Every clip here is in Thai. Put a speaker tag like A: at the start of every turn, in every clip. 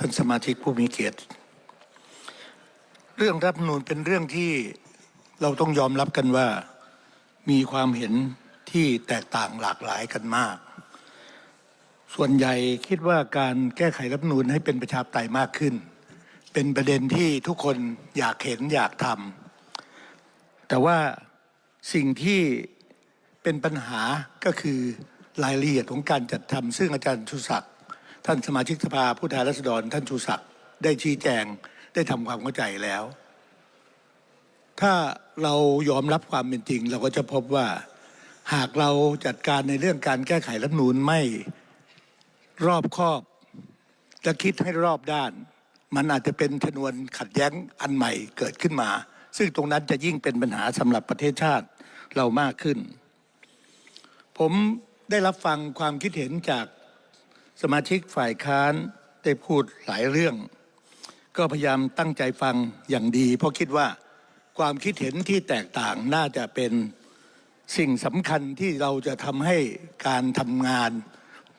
A: ท่านสมาชิกผู้มีเกียรติ เรื่องรัฐธรรมนูญเป็นเรื่องที่เราต้องยอมรับกันว่ามีความเห็นที่แตกต่างหลากหลายกันมาก ส่วนใหญ่คิดว่าการแก้ไขรัฐธรรมนูญให้เป็นประชาธิปไตยมากขึ้น เป็นประเด็นที่ทุกคนอยากเห็นอยากทำแต่ว่าสิ่งที่เป็นปัญหาก็คือรายละเอียดของการจัดทำซึ่งอาจารย์ชูศักดิ์ ท่านสมาชิกสภาผู้แทนราษฎร ท่านชูศักดิ์ได้ชี้แจงได้ทำความเข้าใจแล้ว ถ้าเรายอมรับความเป็นจริง เราก็จะพบว่าหากเราจัดการในเรื่องการแก้ไขรัฐนูญไม่รอบคอบและคิดให้รอบด้าน มันอาจจะเป็นชนวนขัดแย้งอันใหม่เกิดขึ้นมา ซึ่งตรงนั้นจะยิ่งเป็นปัญหาสำหรับประเทศชาติเรามากขึ้น ผมได้รับฟังความคิดเห็นจาก สมาชิกฝ่ายค้านได้พูดหลายเรื่อง ก็พยายามตั้งใจฟังอย่างดี เพราะคิดว่าความคิดเห็นที่แตกต่างน่าจะเป็นสิ่งสำคัญที่เราจะทำให้การทำงาน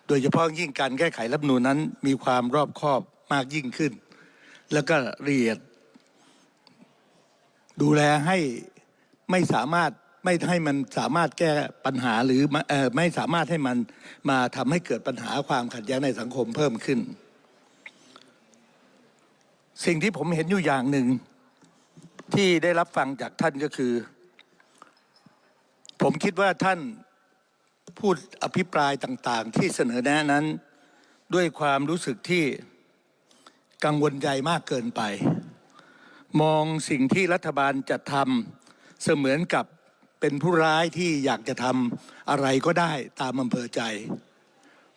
A: โดยเฉพาะยิ่งการแก้ไขรัฐนูญนั้นมีความรอบคอบมากยิ่งขึ้น แล้วก็ละเอียด ดูแลให้ไม่สามารถ ไม่ให้มันสามารถแก้ปัญหาหรือไม่สามารถให้มันมาทำให้เกิดปัญหาความขัดแย้งในสังคมเพิ่มขึ้น สิ่งที่ผมเห็นอยู่อย่างหนึ่งที่ได้รับฟังจากท่านก็คือ ผมคิดว่าท่านพูดอภิปรายต่าง ๆ ที่เสนอแนะนั้น ด้วยความรู้สึกที่กังวลใจมากเกินไป มองสิ่งที่รัฐบาลจะทำเสมือนกับ เป็นผู้ร้ายที่อยากจะทำอะไรก็ได้ตามอำเภอใจ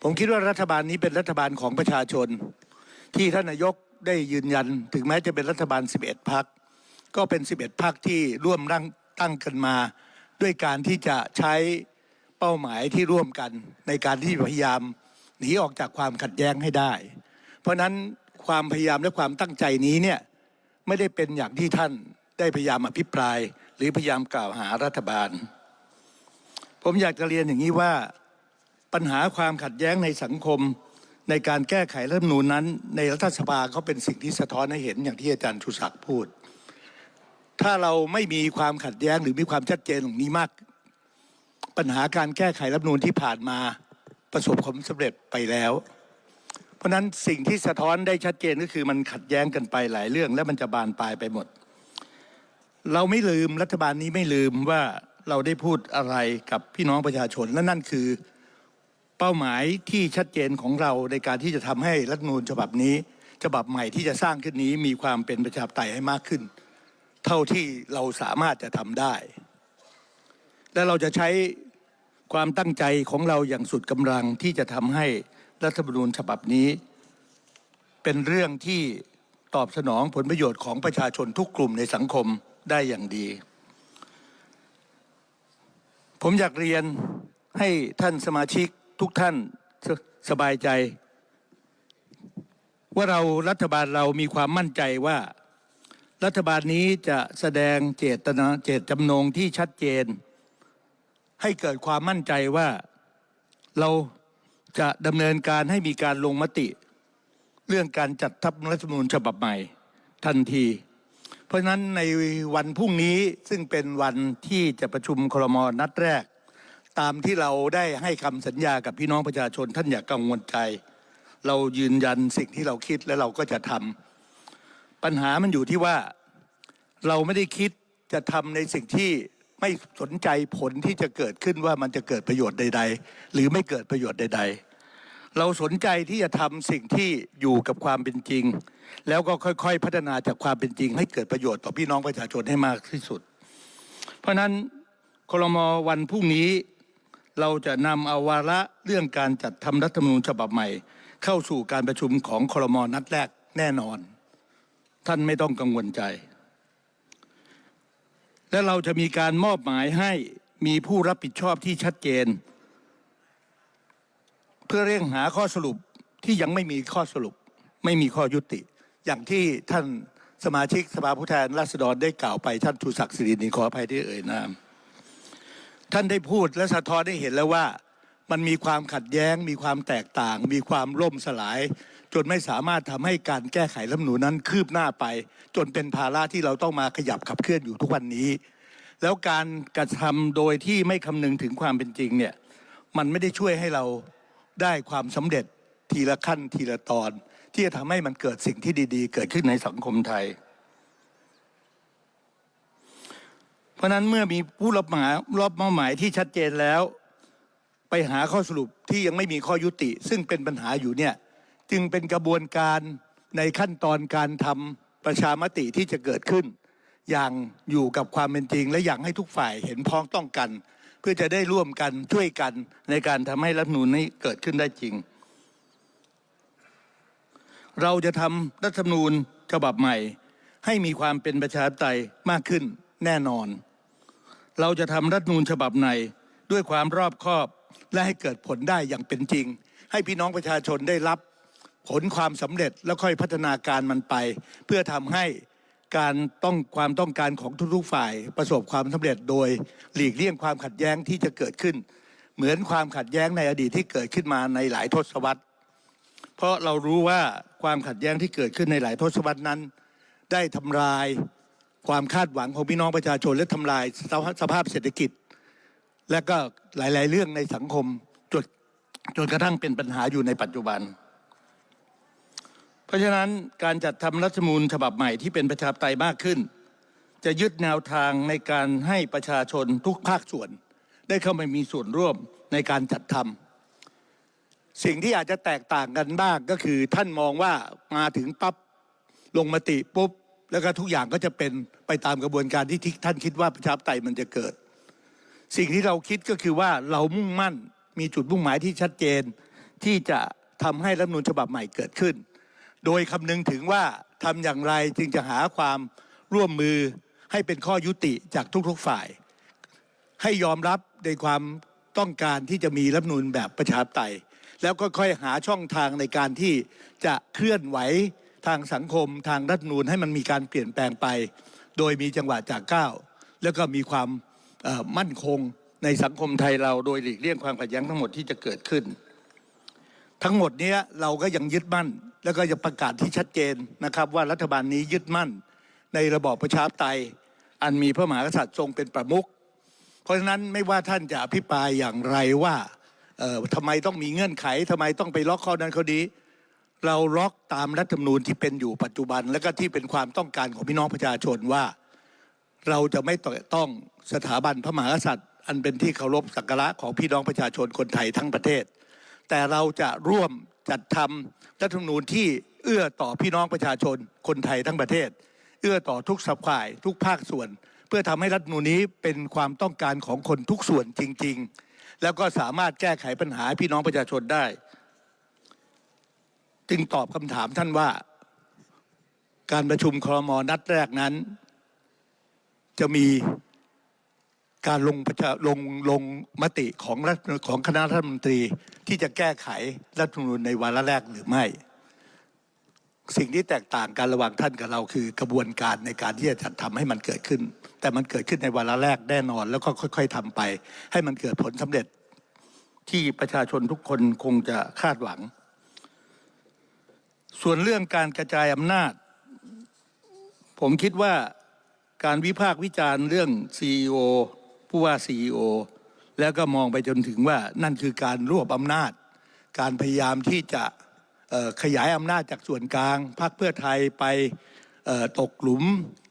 A: ผมคิดว่ารัฐบาลนี้เป็นรัฐบาลของประชาชน ที่ท่านนายกได้ยืนยัน ถึงแม้จะเป็นรัฐบาล 11พักก็เป็น 11พักที่ร่วมตั้งตั้งกันมา ด้วยการที่จะใช้เป้าหมายที่ร่วมกัน ในการที่พยายามหนีออกจากความขัดแย้งให้ได้ เพราะนั้นความพยายามและความตั้งใจนี้เนี่ยไม่ได้เป็นอย่างที่ท่านได้พยายามอภิปราย รือพยายามกล่าวหารัฐบาล ผมอยากจะเรียนอย่างนี้ว่าปัญหาความขัดแย้งในสังคมในการแก้ไขรัฐมนูญนั้น ในรัฐสภาเขาเป็นสิ่งที่สะท้อนให้เห็นอย่างที่อาจารย์ชูศักดิ์พูด ถ้าเราไม่มีความขัดแย้งหรือมีความชัดเจนตรงนี้มาก ปัญหาการแก้ไขรัฐมนูญที่ผ่านมาประสบความสำเร็จไปแล้ว เพราะฉะนั้นสิ่งที่สะท้อนได้ชัดเจนก็คือมันขัดแย้งกันไปหลายเรื่อง และมันจะบานปลายไปหมด เราไม่ลืมรัฐบาลนี้ไม่ลืมว่าเราได้พูดอะไรกับพี่น้องประชาชนและนั่นคือเป้าหมายที่ชัดเจนของเราในการที่จะทำให้รัฐมนูญฉบับนี้ ฉบับใหม่ที่จะสร้างขึ้นนี้มีความเป็นประชาธิปไตยให้มากขึ้น เท่าที่เราสามารถจะทำได้ และเราจะใช้ความตั้งใจของเราอย่างสุดกำลังที่จะทำให้รัฐธรรมนูญฉบับนี้ เป็นเรื่องที่ตอบสนองผลประโยชน์ของประชาชนทุกกลุ่มในสังคม ได้อย่างดี ผมอยากเรียนให้ท่านสมาชิกทุกท่านสสบายใจ ว่าเรารัฐบาลเรามีความมั่นใจว่า รัฐบาลนี้จะแสดงเจตนาเจตจำนงที่ชัดเจน ให้เกิดความมั่นใจว่าเราจะดำเนินการให้มีการลงมติ เรื่องการจัดทัพรัฐมนูญฉบับใหม่ทันที ราะฉะนั้นในวันพรุ่งนี้ซึ่งเป็นวันที่จะประชุมครมนัดแรก ตามที่เราได้ให้คำสัญญากับพี่น้องประชาชนท่านอย่ากกังวลใจ เรายืนยันสิ่งที่เราคิดและเราก็จะทำปัญหามันอยู่ที่ว่าเราไม่ได้คิดจะทำในสิ่งที่ไม่สนใจผลที่จะเกิดขึ้นว่ามันจะเกิดประโยชน์ใด ๆ หรือไม่เกิดประโยชน์ใด ๆ เราสนใจที่จะทำสิ่งที่อยู่กับความเป็นจริง แล้วก็ค่อยๆ พัฒนาจากความเป็นจริง ให้เกิดประโยชน์ต่อพี่น้องประชาชนให้มากที่สุด เพราะฉะนั้นคลมวันพรุ่งนี้เราจะนำเอาวาระเรื่องการจัดทำรัฐธรรมนูญฉบับใหม่ เข้าสู่การประชุมของคลมนัดแรกแน่นอน ท่านไม่ต้องกังวลใจ และเราจะมีการมอบหมายให้มีผู้รับผิดชอบที่ชัดเจน พื่อเร่งหาข้อสรุปที่ยังไม่มีข้อสรุป ไม่มีข้อยุติ อย่างที่ท่านสมาชิกสภาผู้แทนราษฎรได้กล่าวไปท่านชูศักดิ์สิรินิขออภัยที่เอ่ยนามท่านได้พูดและสะท้อนได้เห็นแล้วว่ามันมีความขัดแย้ง มีความแตกต่าง มีความล่มสลาย จนไม่สามารถทำให้การแก้ไขรัฐมนูญนั้นคืบหน้าไป จนเป็นภาระที่เราต้องมาขยับขับเคลื่อนอยู่ทุกวันนี้ แล้วการกระทำโดยที่ไม่คำนึงถึงความเป็นจริงเนี่ยมันไม่ได้ช่วยให้เรา ได้ความสำเร็จทีละขั้นทีละตอน ที่จะทำให้มันเกิดสิ่งที่ดี ๆ เกิดขึ้นในสังคมไทย เพราะฉะนั้นเมื่อมีผู้รับหมายรอบเป้าหมายที่ชัดเจนแล้ว ไปหาข้อสรุปที่ยังไม่มีข้อยุติ ซึ่งเป็นปัญหาอยู่เนี่ยจึงเป็นกระบวนการในขั้นตอนการทำประชามติที่จะเกิดขึ้น อย่างอยู่กับความเป็นจริง และอยากให้ทุกฝ่ายเห็นพ้องต้องกัน เพื่อจะได้ร่วมกันช่วยกันในการทำให้รัฐนูญนี้เกิดขึ้นได้จริง เราจะทำรัฐธรรมนูญฉบับใหม่ ให้มีความเป็นประชาธิปไตยมากขึ้นแน่นอน เราจะทำรัฐนูญฉบับไหนด้วยความรอบคอบและให้เกิดผลได้อย่างเป็นจริง ให้พี่น้องประชาชนได้รับผลความสำเร็จแล้วค่อยพัฒนาการมันไป เพื่อทำให้ การต้องความต้องการของทุกๆฝ่ายประสบความสำเร็จโดยหลีกเลี่ยงความขัดแย้งที่จะเกิดขึ้น เหมือนความขัดแย้งในอดีตที่เกิดขึ้นมาในหลายทศวรรษ เพราะเรารู้ว่าความขัดแย้งที่เกิดขึ้นในหลายทศวรรษนั้น ได้ทำลายความคาดหวังของพี่น้องประชาชนและทำลายสภาพเศรษฐกิจ และก็หลาย ๆ เรื่องในสังคมจนจนกระทั่งเป็นปัญหาอยู่ในปัจจุบัน เพราะฉะนั้นการจัดทำรัฐมนูญฉบับใหม่ที่เป็นประชาธิปไตยมากขึ้น จะยึดแนวทางในการให้ประชาชนทุกภาคส่วน ได้เข้ามามีส่วนร่วมในการจัดทำสิ่งที่อาจจะแตกต่างกันบ้างก็คือท่านมองว่ามาถึงปั๊บลงมติปุ๊บแล้วก็ทุกอย่างก็จะเป็นไปตามกระบวนการที่ที่ท่านคิดว่าประชาธิปไตยมันจะเกิด สิ่งที่เราคิดก็คือว่าเรามุ่งมั่นมีจุดมุ่งหมายที่ชัดเจน ที่จะทำให้รัฐมนูญฉบับใหม่เกิดขึ้น โดยคำนึงถึงว่าทำอย่างไรจึงจะหาความร่วมมือให้เป็นข้อยุติจากทุกๆฝ่าย ให้ยอมรับในความต้องการที่จะมีรัฐนูญแบบประชาธิปไตย แล้วก็ค่อยหาช่องทางในการที่จะเคลื่อนไหวทางสังคมทางรัฐนูญให้มันมีการเปลี่ยนแปลงไป โดยมีจังหวะจากก้าวแล้วก็มีความมั่นคงในสังคมไทยเราโดยหลีกเลี่ยงความขัดแย้งทั้งหมดที่จะเกิดขึ้น ทั้งหมดนี้เราก็ยังยึดมั่น แล้วก็ยังประกาศที่ชัดเจนนะครับ ว่ารัฐบาลนี้ยึดมั่นในระบอบประชาธิปไตย อันมีพระมหากษัตริย์ทรงเป็นประมุขเพราะฉะนั้นไม่ว่าท่านจะอภิปรายอย่างไรว่าทำไมต้องมีเงื่อนไขทำไมต้องไปล็อกข้อนั้นข้อนี้ เราล็อกตามรัฐธรรมนูญที่เป็นอยู่ปัจจุบัน และก็ที่เป็นความต้องการของพี่น้องประชาชนว่า เราจะไม่ต้องสถาบันพระมหากษัตริย์ อันเป็นที่เคารพสักการะของพี่น้องประชาชนคนไทยทั้งประเทศ แต่เราจะร่วม จัดทำรัฐธรรมนูญที่เอื้อต่อพี่น้องประชาชนคนไทยทั้งประเทศ เอื้อต่อทุกสับฝ่ายทุกภาคส่วน เพื่อทำให้รัฐธรรมนูญนี้เป็นความต้องการของคนทุกส่วนจริง ๆ แล้วก็สามารถแก้ไขปัญหาพี่น้องประชาชนได้ จึงตอบคำถามท่านว่า การประชุมครมนัดแรกนั้น จะมี การลงประชาลงลงมติของรัฐของคณะรัฐมนตรีที่จะแก้ไขรัฐธรรมนูญในวาระแรกหรือไม่ สิ่งที่แตกต่างกันระหว่างท่านกับเราคือกระบวนการในการที่จะจัดทำให้มันเกิดขึ้น แต่มันเกิดขึ้นในวาระแรกแน่นอน แล้วก็ค่อย ๆทำไป ให้มันเกิดผลสำเร็จที่ประชาชนทุกคนคงจะคาดหวัง ส่วนเรื่องการกระจายอำนาจ ผมคิดว่าการวิพากษ์วิจารณ์เรื่อง CEO ผู้ว่า CEO แล้วก็มองไปจนถึงว่านั่นคือการรวบอำนาจ การพยายามที่จะขยายอำนาจจากส่วนกลางพรรคเพื่อไทยไปตกหลุม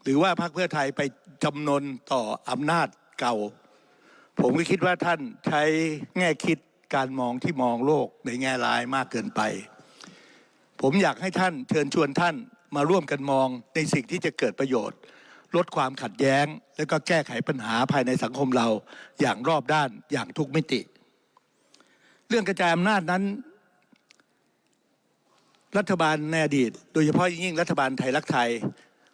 A: หรือว่าพรรคเพื่อไทยไปจำนนต่ออำนาจเก่า ผมก็คิดว่าท่านใช้แง่คิดการมองที่มองโลกในแง่ร้ายมากเกินไป ผมอยากให้ท่านเชิญชวนท่านมาร่วมกันมองในสิ่งที่จะเกิดประโยชน์ ลดความขัดแย้ง และก็แก้ไขปัญหาภายในสังคมเราอย่างรอบด้านอย่างทุกมิติ เรื่องกระจายอำนาจนั้น รัฐบาลในอดีต โดยเฉพาะยิ่งรัฐบาลไทยรักไทย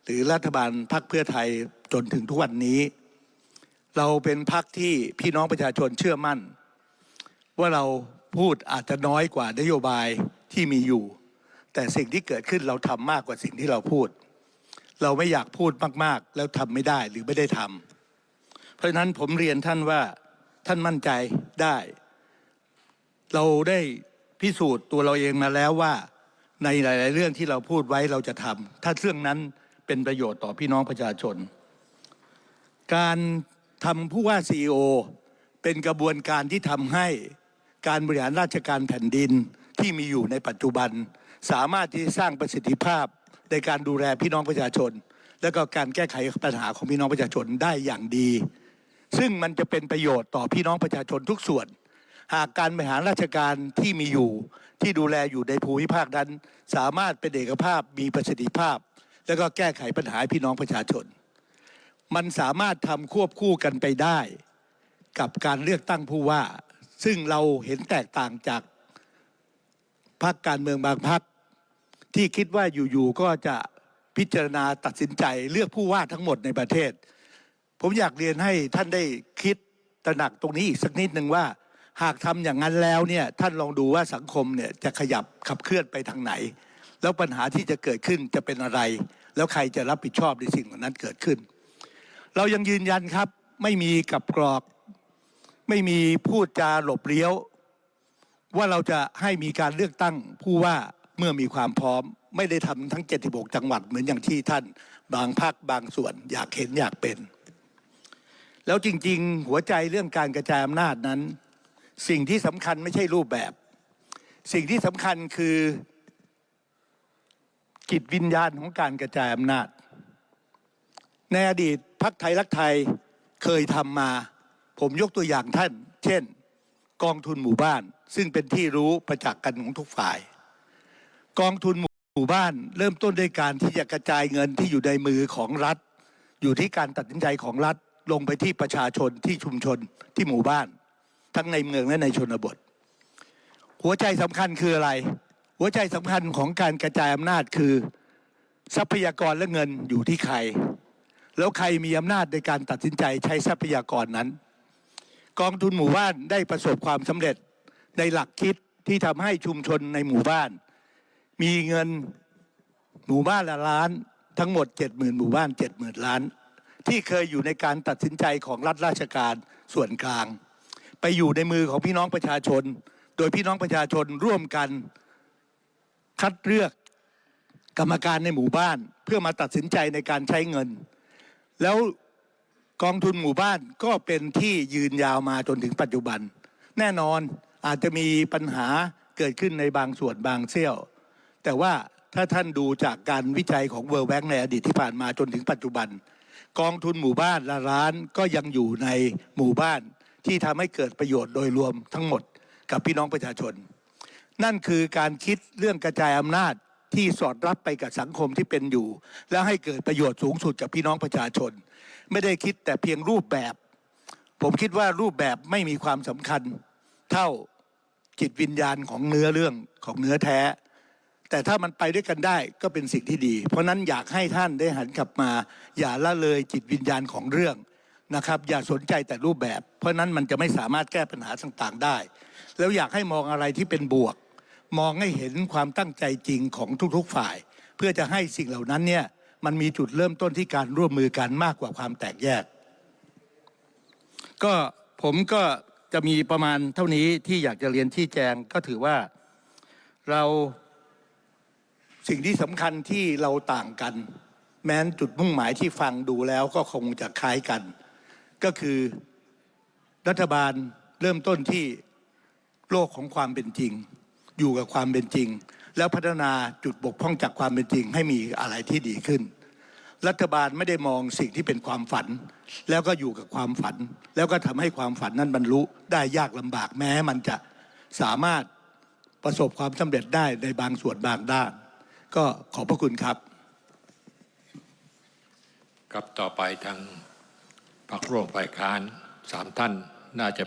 A: หรือรัฐบาลพรรคเพื่อไทยจนถึงทุกวันนี้ เราเป็นพรรคที่พี่น้องประชาชนเชื่อมั่น ว่าเราพูดอาจจะน้อยกว่านโยบายที่มีอยู่ แต่สิ่งที่เกิดขึ้นเราทำมากกว่าสิ่งที่เราพูด เราไม่อยากพูดมาก ๆ แล้วทำไม่ได้หรือไม่ได้ทำเพราะฉะนั้นผมเรียนท่านว่าท่านมั่นใจได้ เราได้พิสูจน์ตัวเราเองมาแล้วว่า ในหลาย ๆ เรื่องที่เราพูดไว้เราจะทำถ้าเรื่องนั้นเป็นประโยชน์ต่อพี่น้องประชาชน การทำผู้ว่าซีอเป็นกระบวนการที่ทำให้การบริหารราชการแผ่นดินที่มีอยู่ในปัจจุบัน สามารถที่จะสร้างประสิทธิภาพ ในการดูแลพี่น้องประชาชน และก็การแก้ไขปัญหาของพี่น้องประชาชนได้อย่างดี ซึ่งมันจะเป็นประโยชน์ต่อพี่น้องประชาชนทุกส่วน หากการบริหารราชการที่มีอยู่ที่ดูแลอยู่ในภูมิภาคนั้น สามารถเป็นเอกภาพมีประสิทธิภาพ แล้วก็แก้ไขปัญหาพี่น้องประชาชน มันสามารถทำควบคู่กันไปได้ กับการเลือกตั้งผู้ว่า ซึ่งเราเห็นแตกต่างจากพรรคการเมืองบางพรรค ที่คิดว่าอยู่ๆก็จะพิจารณาตัดสินใจเลือกผู้ว่าทั้งหมดในประเทศ ผมอยากเรียนให้ท่านได้คิดตระหนักตรงนี้อีกสักนิดหนึ่งว่า หากทำอย่างนั้นแล้วเนี่ยท่านลองดูว่าสังคมเนี่ยจะขยับขับเคลื่อนไปทางไหน แล้วปัญหาที่จะเกิดขึ้นจะเป็นอะไร แล้วใครจะรับผิดชอบในสิ่งเหล่านั้นเกิดขึ้น เรายังยืนยันครับไม่มีกับกรอก ไม่มีพูดจาหลบเลี้ยว ว่าเราจะให้มีการเลือกตั้งผู้ว่า เมื่อมีความพร้อมไม่ได้ทำทั้ง 76 จังหวัดเหมือนอย่างที่ท่านบางภาคบางส่วนอยากเห็นอยากเป็น แล้วจริง ๆ หัวใจเรื่องการกระจายอำนาจนั้น สิ่งที่สำคัญไม่ใช่รูปแบบ สิ่งที่สำคัญคือจิตวิญญาณของการกระจายอำนาจ ในอดีตพักไทยรักไทยเคยทำมา ผมยกตัวอย่างท่าน เช่น กองทุนหมู่บ้าน ซึ่งเป็นที่รู้ประจักษ์กันของทุกฝ่าย กองทุนหมู่บ้าน เริ่มต้นด้วยการที่จะกระจายเงินที่อยู่ในมือของรัฐ อยู่ที่การตัดสินใจของรัฐลงไปที่ประชาชนที่ชุมชนที่หมู่บ้าน ทั้งในเมืองและในชนบท หัวใจสำคัญคืออะไร หัวใจสำคัญของการกระจายอำนาจคือ ทรัพยากรและเงินอยู่ที่ใคร แล้วใครมีอำนาจในการตัดสินใจใช้ทรัพยากรนั้น กองทุนหมู่บ้านได้ประสบความสำเร็จในหลักคิดที่ทำให้ชุมชนในหมู่บ้าน มีเงินหมู่บ้านละล้าน ทั้งหมด70,000หมู่บ้าน70,000ล้าน ที่เคยอยู่ในการตัดสินใจของรัฐราชการส่วนกลาง ไปอยู่ในมือของพี่น้องประชาชน โดยพี่น้องประชาชนร่วมกันคัดเลือกกรรมการในหมู่บ้าน เพื่อมาตัดสินใจในการใช้เงิน แล้วกองทุนหมู่บ้านก็เป็นที่ยืนยาวมาจนถึงปัจจุบัน แน่นอนอาจจะมีปัญหาเกิดขึ้นในบางส่วนบางเสี้ยว แต่ว่าถ้าท่านดูจากการวิจัยของ World Bank ในอดีตที่ผ่านมาจนถึงปัจจุบัน กองทุนหมู่บ้านละล้านก็ยังอยู่ในหมู่บ้านที่ทำให้เกิดประโยชน์โดยรวมทั้งหมดกับพี่น้องประชาชน นั่นคือการคิดเรื่องกระจายอำนาจที่สอดรับไปกับสังคมที่เป็นอยู่ แล้วให้เกิดประโยชน์สูงสุดกับพี่น้องประชาชน ไม่ได้คิดแต่เพียงรูปแบบ ผมคิดว่ารูปแบบไม่มีความสำคัญ เท่าจิตวิญญาณของเนื้อเรื่องของเนื้อแท้ แต่ถ้ามันไปด้วยกันได้ก็เป็นสิ่งที่ดี เพราะนั้นอยากให้ท่านได้หันกลับมา อย่าละเลยจิตวิญญาณของเรื่องนะครับ อย่าสนใจแต่รูปแบบ เพราะนั้นมันจะไม่สามารถแก้ปัญหาต่างๆได้ แล้วอยากให้มองอะไรที่เป็นบวก มองให้เห็นความตั้งใจจริงของทุกๆฝ่าย เพื่อจะให้สิ่งเหล่านั้นเนี่ยมันมีจุดเริ่มต้นที่การร่วมมือกันมากกว่าความแตกแยก ก็ผมก็จะมีประมาณเท่านี้ที่อยากจะเรียนที่แจงก็ถือว่าเรา สิ่งที่สำคัญที่เราต่างกัน แม้นจุดมุ่งหมายที่ฟังดูแล้วก็คงจะคล้ายกัน ก็คือรัฐบาลเริ่มต้นที่โลกของความเป็นจริง อยู่กับความเป็นจริง แล้วพัฒนาจุดบกพร่องจากความเป็นจริง ให้มีอะไรที่ดีขึ้น รัฐบาลไม่ได้มองสิ่งที่เป็นความฝัน แล้วก็อยู่กับความฝัน แล้วก็ทำให้ความฝันนั้นบรรลุได้ยากลำบากแม้มันจะสามารถประสบความสำเร็จได้ในบางส่วนบางด้าน ก็ขอบพระคุณครับ
B: ครับต่อไปทางพรรคร่วมฝ่ายค้านสามท่านน่าจะเป็น